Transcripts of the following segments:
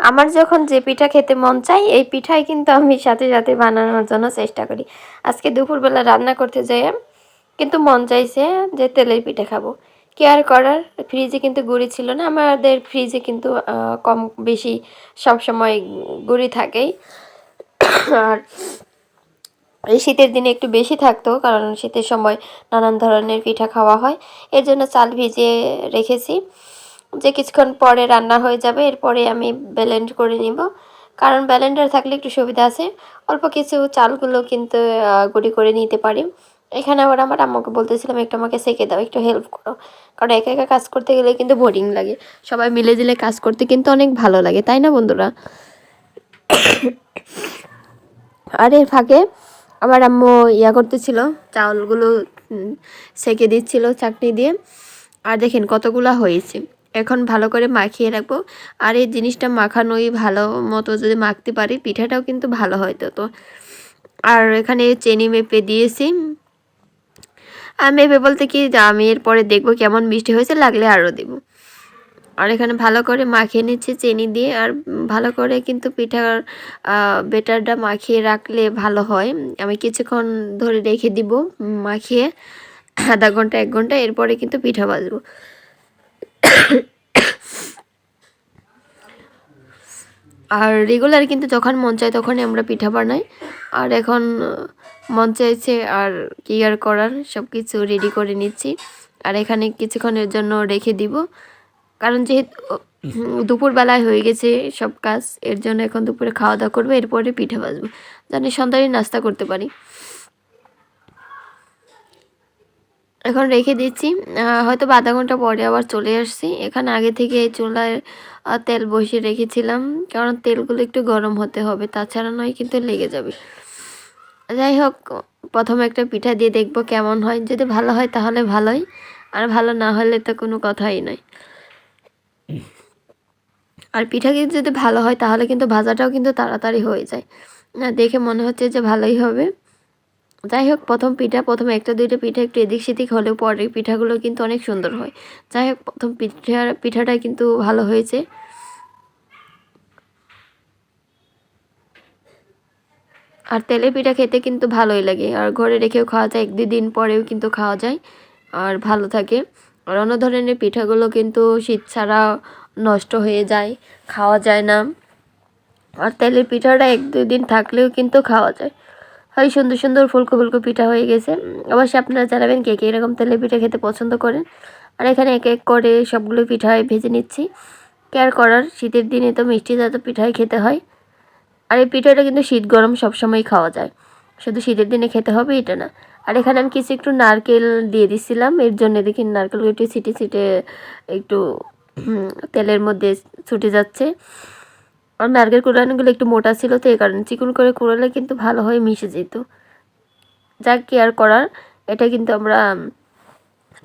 আমার যখন যে পিঠা খেতে মন চাই, এই পিঠাই কিন্তু আমি সাথে সাথে বানানোর জন্য চেষ্টা করি। আজকে দুপুরবেলা রান্না করতে যাই, কিন্তু মন চাইছে যে তেলের পিঠা খাব। কেয়ার করার? ফ্রিজে কিন্তু গুড়ি ছিল না, আমাদের ফ্রিজে কিন্তু কম বেশি সব সময় গুড়ি থাকেই। আর এই শীতের দিনে একটু বেশি থাকতো, কারণ শীতের সময় নানান ধরনের পিঠা খাওয়া হয়। এর জন্য চাল ভিজিয়ে রেখেছি। কিছুক্ষণ পরে রান্না হয়ে যাবে, এরপরে আমি ব্যালেন্ড করে নিব। কারণ ব্যালেন্ডার থাকলে একটু সুবিধা আছে। অল্প কিছু চালগুলো কিন্তু গুঁড়ি করে নিতে পারি। এখানে আবার আমার আম্মাকে বলতেছিলাম, একটু আমাকে সেকে দাও, একটু হেল্প করো। কারণ একা একা কাজ করতে গেলে কিন্তু বোরিং লাগে। সবাই মিলে জিলে কাজ করতে কিন্তু অনেক ভালো লাগে, তাই না বন্ধুরা? আর এর ফাঁকে আমার আম্মু ইয়া করতেছিল, চাউলগুলো সেকে দিচ্ছিল চাটনি দিয়ে। আর দেখেন কতগুলা হয়েছে। এখন ভালো করে মাখিয়ে রাখব। আর এই জিনিসটা মাখানোই ভালো মতো যদি মাখতে পারি, পিঠাটাও কিন্তু ভালো হয়তো তো আর এখানে চেনি মেপে দিয়েছি। আর মেপে বলতে কি আমি এরপরে দেখব কেমন মিষ্টি হয়েছে, লাগলে আরও দেবো। আর এখানে ভালো করে মাখিয়ে নিচ্ছি চিনি দিয়ে, আর ভালো করে কিন্তু পিঠার বেটারটা মাখিয়ে রাখলে ভালো হয়। আমি কিছুক্ষণ ধরে রেখে দিব মাখিয়ে। আধা ঘণ্টা, এক ঘণ্টা, এরপরে কিন্তু পিঠা বাজবো আর রেগুলার কিন্তু যখন মন চায় তখনই আমরা পিঠা বানাই। আর এখন মন চাইছে আর কি আর করার সব কিছু রেডি করে নিচ্ছি। আর এখানে কিছুক্ষণের জন্য রেখে দিব। কারণ যেহেতু দুপুরবেলায় হয়ে গেছে সব কাজ, এর জন্য এখন দুপুরে খাওয়া দাওয়া করব, এরপরে পিঠা বাজবো। জানি সন্ধ্যায় নাস্তা করতে পারি। এখন রেখে দিচ্ছি। হয়তো আধা ঘণ্টা পরে আবার চলে আসছি। এখানে আগে থেকে চুলায় তেল বসিয়ে রেখেছিলাম। কারণ তেলগুলো একটু গরম হতে হবে, তাছাড়া নয় কিন্তু লেগে যাবে। যাই হোক, প্রথমে একটা পিঠা দিয়ে দেখব কেমন হয়। যদি ভালো হয় তাহলে ভালোই, আর ভালো না হলে তো কোনো কথাই নয়। আর পিঠা কিন্তু যদি ভালো হয় তাহলে কিন্তু ভাজাটাও কিন্তু তাড়াতাড়ি হয়ে যায়। দেখে মনে হচ্ছে যে ভালোই হবে। যাই হোক প্রথম পিঠা, প্রথমে একটা, দুইটা পিঠা, একটু এদিক সেদিক হলেও পরের পিঠাগুলো কিন্তু অনেক সুন্দর হয়। যাই হোক প্রথম পিঠা পিঠাটা কিন্তু ভালো হয়েছে। আর তেলের পিঠা খেতে কিন্তু ভালোই লাগে। আর ঘরে রেখেও খাওয়া যায়, এক দিন পরেও কিন্তু খাওয়া যায় আর ভালো থাকে। আর অন্য ধরনের পিঠাগুলো কিন্তু শীত ছাড়া নষ্ট হয়ে যায়, খাওয়া যায় না। আর তেলের পিঠাটা এক, দুই দিন থাকলেও কিন্তু খাওয়া যায়। হয় সুন্দর সুন্দর ফুলকো ফুলকো পিঠা হয়ে গেছে। অবশ্যই আপনারা জানাবেন কে কে এরকম তেলের পিঠা খেতে পছন্দ করেন। আর এখানে এক এক করে সবগুলো পিঠাই ভেজে নিচ্ছি। কেয়ার করার? শীতের দিনে তো মিষ্টি জাতীয় পিঠাই খেতে হয়। আর এই পিঠাটা কিন্তু শীত গরম সবসময় খাওয়া যায়। শুধু শীতের দিনে খেতে হবে, এটা না। আর এখানে আমি কিছু একটু নারকেল দিয়ে দিছিলাম। এর জন্য দেখি নারকেলগুলো একটু ছিটে ছিটে একটু তেলের মধ্যে ছুটে যাচ্ছে। আর নারকেল কুড়ানোগুলো একটু মোটা ছিল, তো এই কারণে চিকন করে কুড়ালে কিন্তু ভালো হয়ে মিশে যেত। যাক কেয়ার করার? এটা কিন্তু আমরা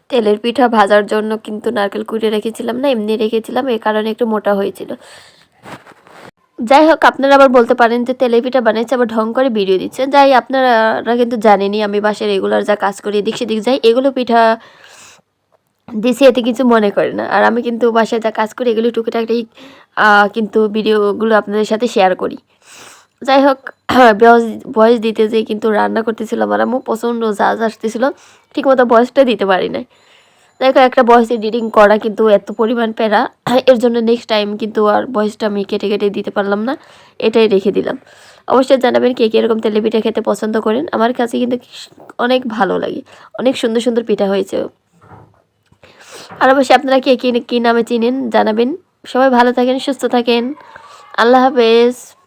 তেলের পিঠা ভাজার জন্য কিন্তু নারকেল কুড়ে রেখেছিলাম না, এমনি রেখেছিলাম এই কারণে একটু মোটা হয়েছিল। যাই হোক, আপনারা আবার বলতে পারেন যে তেলের পিঠা বানিয়েছে, আবার ঢং করে ভিডিও দিচ্ছে। যাই, আপনারা কিন্তু জানেনই আমি বাসায় রেগুলার যা কাজ করি, এদিক সেদিক যাই, এগুলো পিঠা দিছি, এতে কিছু মনে করে না। আর আমি কিন্তু বাসায় যা কাজ করি, এগুলো টুকিটাকি কিন্তু ভিডিওগুলো আপনাদের সাথে শেয়ার করি। যাই হোক, বয়স বয়স দিতে যেয়ে কিন্তু রান্না করতেছিল আমার আম্মু প্রচণ্ড ঝাঁজ আসতেছিল, ঠিকমতো বয়সটা দিতে পারি যাই হোক একটা বয়স এডিটিং করা কিন্তু এত পরিমাণ প্যারা, এর জন্য নেক্সট টাইম কিন্তু আর বয়সটা আমি কেটে কেটে দিতে পারলাম না, এটাই রেখে দিলাম। অবশ্যই জানাবেন কে কীরকম তেলে পিঠা খেতে পছন্দ করেন, আমার কাছে কিন্তু অনেক ভালো লাগে, অনেক সুন্দর সুন্দর পিঠা হয়েছে। আর অবশ্যই আপনারা কে কী নামে চিনেন জানাবেন। সবাই ভালো থাকেন, সুস্থ থাকেন। আল্লাহ হাফেজ।